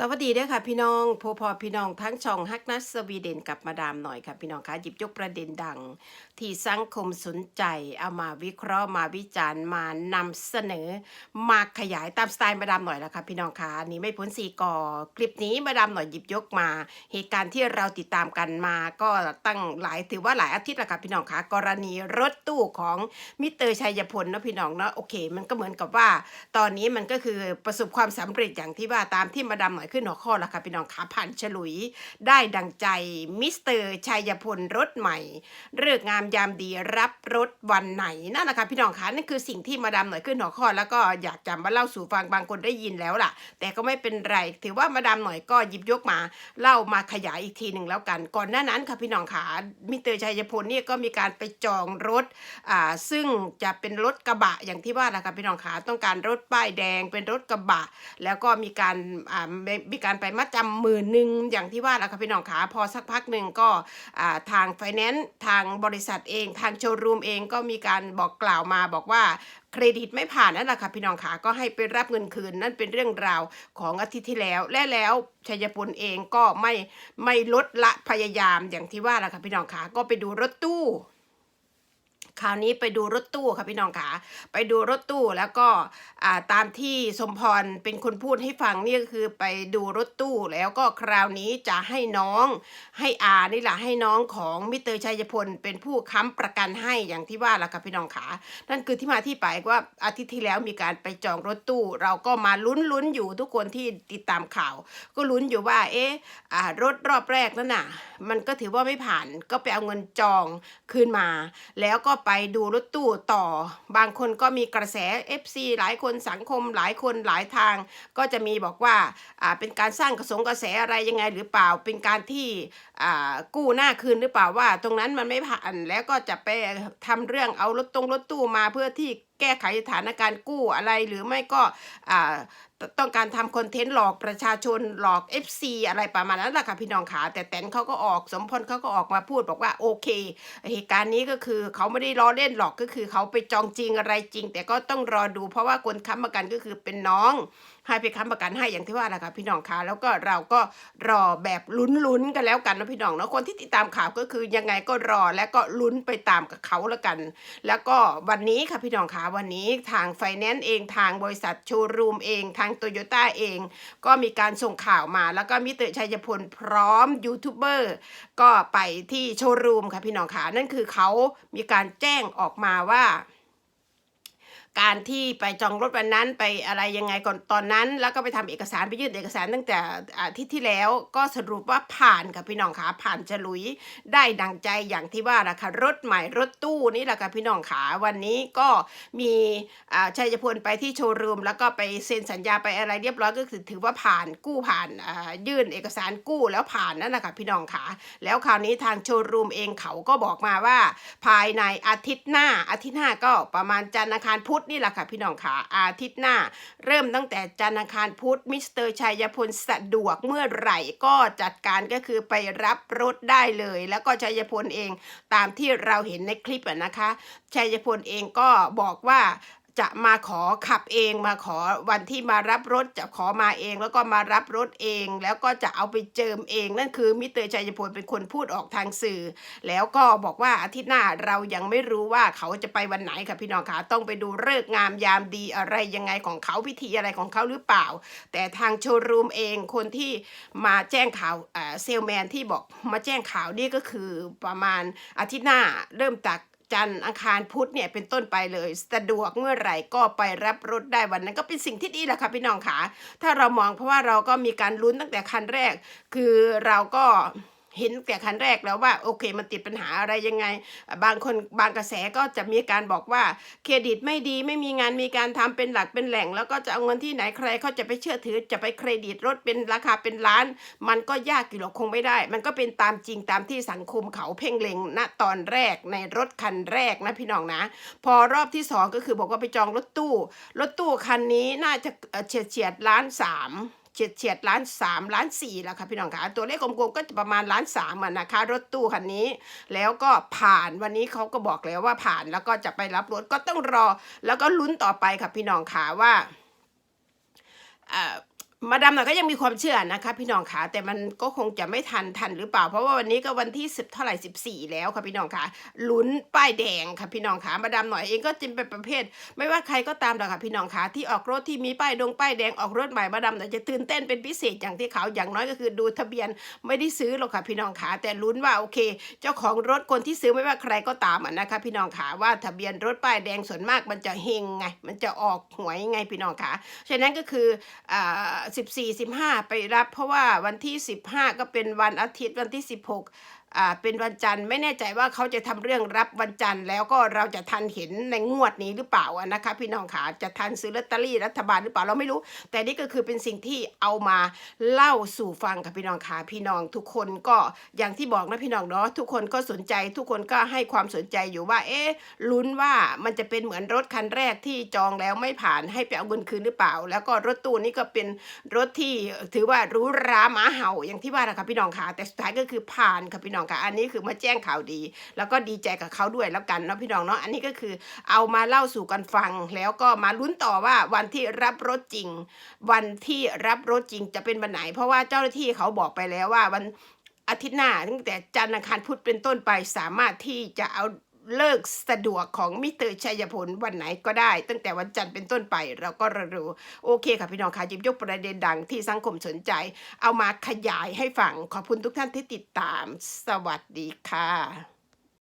สวัสดีเด้วยค่ะพี่น้องพอพอพี่น้องทั้งช่องฮักนัสสวีเดนกับมาดามหน่อยค่ะพี่น้องคะหยิบยกประเด็นดัง ที่สังคมสนใจเอามาวิเคราะห์มาวิจารณ์มานำเสนอ มาขยายตามสไตล์มาดามหน่อยแล้วค่ะพี่น้องคะนี้ไม่พ้นสี่กอคลิปนี้มาดามหน่อยหยิบยกมา เหตุการณ์ที่เราติดตามกันมา ก็ตั้งหลายถือว่าหลายอาทิตย์แล้วค่ะพี่น้องคะกรณีรถตู้ของมิเตอร์ชัยพลนะพี่น้องเนาะโอเค มันก็เหมือนกับว่า ตอนนี้มันก็คือประสบความสำเร็จอย่างที่ว่าตามที่มาดามหน่อยขึ้นหัวข้อล้วค่ะพี่น้องขาผ่านฉลุย ได้ดังใจมิสเตอร์ชัยพลรถใหม่เลิกงามยามดีรับรถวันไหนนั่นแหละค่ะพี่น้องคะนั่นคือสิ่งที่มาดามหน่อยขึ้นหัวข้อ แล้วก็อยากจะมาเล่าสู่ฟังบางคนได้ยินแล้วล่ะ แต่ก็ไม่เป็นไรถือว่ามาดามหน่อยก็หยิบยกมาเล่ามาขยายอีกทีหนึ่งแล้วกัน ก่อนหน้านั้นค่ะพี่น้องขามิสเตอร์ชัยพลเนี่ยก็มีการไปจองรถอ่าซึ่งจะเป็นรถกระบะอย่างที่ว่าแหละค่ะพี่น้องขาต้องการรถป้ายแดงเป็นรถกระบะ แล้วก็มีการอ่ามีการไปมัดจำหมื่นหนึ่งอย่างที่ว่าแหละค่ะพี่น้องขาพอสักพักหนึ่งก็ทางไฟแนนซ์ทางบริษัทเอง ทางโชว์รูมเองก็มีการบอกกล่าวมาบอกว่าเครดิตไม่ผ่านนั่นแหละค่ะพี่น้องขาก็ให้ไปรับเงินคืน นั่นเป็นเรื่องราวของอาทิตย์ที่แล้ว และแล้วชัยพลเองก็ไม่ไม่ลดละพยายามอย่างที่ว่าแหละค่ะพี่น้องขาก็ไปดูรถตู้ คราวนี้ไปดูรถตู้ค่ะพี่น้องขาไปดูรถตู้แล้วก็ตามที่สมพรเป็นคนพูดให้ฟังนี่ก็คือไปดูรถตู้แล้วก็คราวนี้จะให้น้องให้อานี่แหละให้น้องของมิเตอร์ชัยพลเป็นผู้ค้ำประกันให้อย่างที่ว่าแหละค่ะพี่น้องขานั่นคือที่มาที่ไปว่าอาทิตย์ที่แล้วมีการไปจองรถตู้ เราก็มาลุ้นลุ้นๆอยู่ทุกคนที่ติดตามข่าว ก็ลุ้นอยู่ว่า เอ๊ะรถรอบแรกนั่นน่ะ มันก็ถือว่าไม่ผ่านก็ไปเอาเงินจองคืนมา แล้วก็ไปดูรถตู้ต่อ บางคนก็มีกระแส FC หลายคนสังคมหลายคนหลายทาง ก็จะมีบอกว่าอ่าเป็นการสร้างกระสงกระแสอะไรยังไงหรือเปล่า เป็นการที่อ่ากู้หน้าคืนหรือเปล่าว่า ตรงนั้นมันไม่ผ่านแล้วก็จะไปทำเรื่องเอารถตรงรถตู้มาเพื่อที่แก้ไขสถานการณ์กู้อะไรหรือไม่ก็อ่า ต้องการทำคอนเทนต์หลอกประชาชนหลอก FC อะไรประมาณนั้นแหละค่ะพี่น้องขาแต่แตนเขาก็ออกสมพลเขาก็ออกมาพูดบอกว่าโอเคเหตุการณ์นี้ก็คือเขาไม่ได้ล้อเล่นหรอกก็คือเขาไปจองจริงอะไรจริง แต่ก็ต้องรอดู เพราะว่าคนค้ำประกันก็คือเป็นน้องให้ไปค้ำประกันให้อย่างที่ว่าแหละค่ะพี่น้องคะแล้วก็เราก็รอแบบลุ้นๆกันแล้วกันนะพี่น้องเนาะคนที่ติดตามข่าวก็คือยังไงก็รอและก็ลุ้นไปตามกับเขาแล้วกัน แล้วก็วันนี้ค่ะพี่น้องคะวันนี้ทางไฟแนนซ์เองทางบริษัทโชว์รูมเองทางโตโยต้าเอง ก็มีการส่งข่าวมา แล้วก็มิเตอร์ชัยพลพร้อมยูทูบเบอร์ก็ไปที่โชว์รูมค่ะพี่น้องขานั่นคือเขามีการแจ้งออกมาว่า การที่ไปจองรถวันนั้นไปอะไรยังไงก่อนตอนนั้น แล้วก็ไปทำเอกสารไปยื่นเอกสารตั้งแต่อาทิตย์ที่แล้วก็สรุปว่าผ่านค่ะพี่น้องขาผ่านฉลุยได้ดังใจอย่างที่ว่าละค่ะรถใหม่รถตู้นี่แหละค่ะพี่น้องขาวันนี้ก็มีอ่าชัยพลไปที่โชว์รูม แล้วก็ไปเซ็นสัญญาไปอะไรเรียบร้อยก็คือถือว่าผ่านกู้ผ่านอ่ายื่นเอกสารกู้แล้วผ่านนั่นแหละค่ะพี่น้องขาแล้วคราวนี้ทางโชว์รูมเองเขาก็บอกมาว่า ภายในอาทิตย์หน้าอาทิตย์หน้าก็ประมาณจันทร์อังคารพุธนี่แหละค่ะพี่น้องขาอาทิตย์หน้า เริ่มตั้งแต่จันทร์อังคารพุธมิสเตอร์ชัยพลสะดวกเมื่อไหร่ก็จัดการก็คือไปรับรถได้เลย แล้วก็ชัยพลเองตามที่เราเห็นในคลิปนะคะชัยพลเองก็บอกว่า จะมาขอขับเองมาขอวันที่มารับรถจะขอมาเอง แล้วก็มารับรถเอง แล้วก็จะเอาไปเจิมเอง นั่นคือมิเตอร์ชัยพลเป็นคนพูดออกทางสื่อ แล้วก็บอกว่าอาทิตย์หน้าเรายังไม่รู้ว่าเขาจะไปวันไหนค่ะพี่น้องคะต้องไปดูเลิกษ์งามยามดีอะไรยังไงของเขาพิธีอะไรของเขาหรือเปล่า แต่ทางโชว์รูมเองคนที่มาแจ้งข่าวเอ่อเซลแมนที่บอกมาแจ้งข่าวนี่ก็คือประมาณอาทิตย์หน้าเริ่มจาก จันทร์อังคารพุธเนี่ยเป็นต้นไปเลย สะดวกเมื่อไหร่ก็ไปรับรถได้วันนั้นก็เป็นสิ่งที่ดีแหละค่ะพี่น้องขาถ้าเรามองเพราะว่าเราก็มีการลุ้นตั้งแต่คันแรก คือเราก็ เห็นแต่คันแรกแล้วว่าโอเค มันติดปัญหาอะไรยังไง บางคนบางกระแสก็จะมีการบอกว่าเครดิตไม่ดีไม่มีงานมีการทำเป็นหลักเป็นแหล่ง แล้วก็จะเอาเงินที่ไหนใครเขาจะไปเชื่อถือจะไปเครดิตรถเป็นราคาเป็นล้าน มันก็ยากอยู่หรอกคงไม่ได้ มันก็เป็นตามจริงตามที่สังคมเขาเพ่งเล็งณตอนแรกในรถคันแรกนะพี่น้องนะ พอรอบที่สองก็คือบอกว่าไปจองรถตู้ รถตู้คันนี้น่าจะเฉียดเฉียดล้านสาม เฉียดเฉียดๆล้านสามล้านสี่แล้วค่ะพี่น้องคะตัวเลขกลมๆก็จะประมาณล้านสามอะนะคะรถตู้คันนี้ แล้วก็ผ่านวันนี้เขาก็บอกแล้วว่าผ่านแล้วก็จะไปรับรถก็ต้องรอ แล้วก็ลุ้นต่อไปค่ะพี่น้องขาว่า เอ่อ มาดามหน่อยก็ยังมีความเชื่อนะคะพี่น้องคะแต่มันก็คงจะไม่ทันทันหรือเปล่า เพราะว่าวันนี้ก็วันที่สิบเท่าไหร่สิบสี่แล้วค่ะพี่น้องคะลุ้นป้ายแดงค่ะพี่น้องคะมาดามหน่อยเองก็จินเป็นประเภท ไม่ว่าใครก็ตามหรอกค่ะพี่น้องคะที่ออกรถที่มีป้ายดงป้ายแดงออกรถใหม่มาดามหน่อยจะตื่นเต้นเป็นพิเศษอย่างที่เขาอย่างน้อยก็คือดูทะเบียนไม่ได้ซื้อหรอกค่ะพี่น้องคะแต่ลุ้นว่าโอเค เจ้าของรถคนที่ซื้อไม่ว่าใครก็ตามอะนะคะพี่น้องคะว่าทะเบียนรถป้ายแดงส่วนมากมันจะเฮงไงมันจะออกหวยไงพี่น้องคะฉะนั้นก็คืออ่าสิบสี่สิบห้าไปรับ เพราะว่าวันที่สิบห้าก็เป็นวันอาทิตย์วันที่สิบหก เป็นวันจันทร์ไม่แน่ใจว่าเขาจะทำเรื่องรับวันจันทร์แล้วก็เราจะทันเห็นในงวดนี้หรือเปล่านะคะพี่น้องขาจะทันซื้อลอตเตอรี่รัฐบาลหรือเปล่าเราไม่รู้ แต่นี่ก็คือเป็นสิ่งที่เอามาเล่าสู่ฟังค่ะพี่น้องขาพี่น้องทุกคนก็อย่างที่บอกนะพี่น้องเนาะทุกคนก็สนใจทุกคนก็ให้ความสนใจอยู่ว่า เอ๊ะลุ้นว่ามันจะเป็นเหมือนรถคันแรกที่จองแล้วไม่ผ่านให้ไปเอาเงินคืนหรือเปล่า แล้วก็รถตู้นี่ก็เป็นรถที่ถือว่ารู้ราหมาเห่าอย่างที่ว่านะคะพี่น้องค่ะแต่สุดท้ายก็คือผ่านค่ะพี่น้องค่ะ อันนี้คือมาแจ้งข่าวดี แล้วก็ดีใจกับเขาด้วยแล้วกันเนาะพี่น้องเนาะ อันนี้ก็คือเอามาเล่าสู่กันฟัง แล้วก็มาลุ้นต่อว่าวันที่รับรถจริง วันที่รับรถจริงจะเป็นวันไหน เพราะว่าเจ้าหน้าที่เขาบอกไปแล้วว่าวันอาทิตย์หน้าตั้งแต่จันทร์อังคารพุธเป็นต้นไปสามารถที่จะเอา เลิกสะดวกของมิเตอร์ชัยพลวันไหนก็ได้ ตั้งแต่วันจันทร์เป็นต้นไปเราก็รู้โอเคค่ะพี่น้องค่ะหยิบยกประเด็นดังที่สังคมสนใจ เอามาขยายให้ฟังขอบคุณทุกท่านที่ติดตาม สวัสดีค่ะ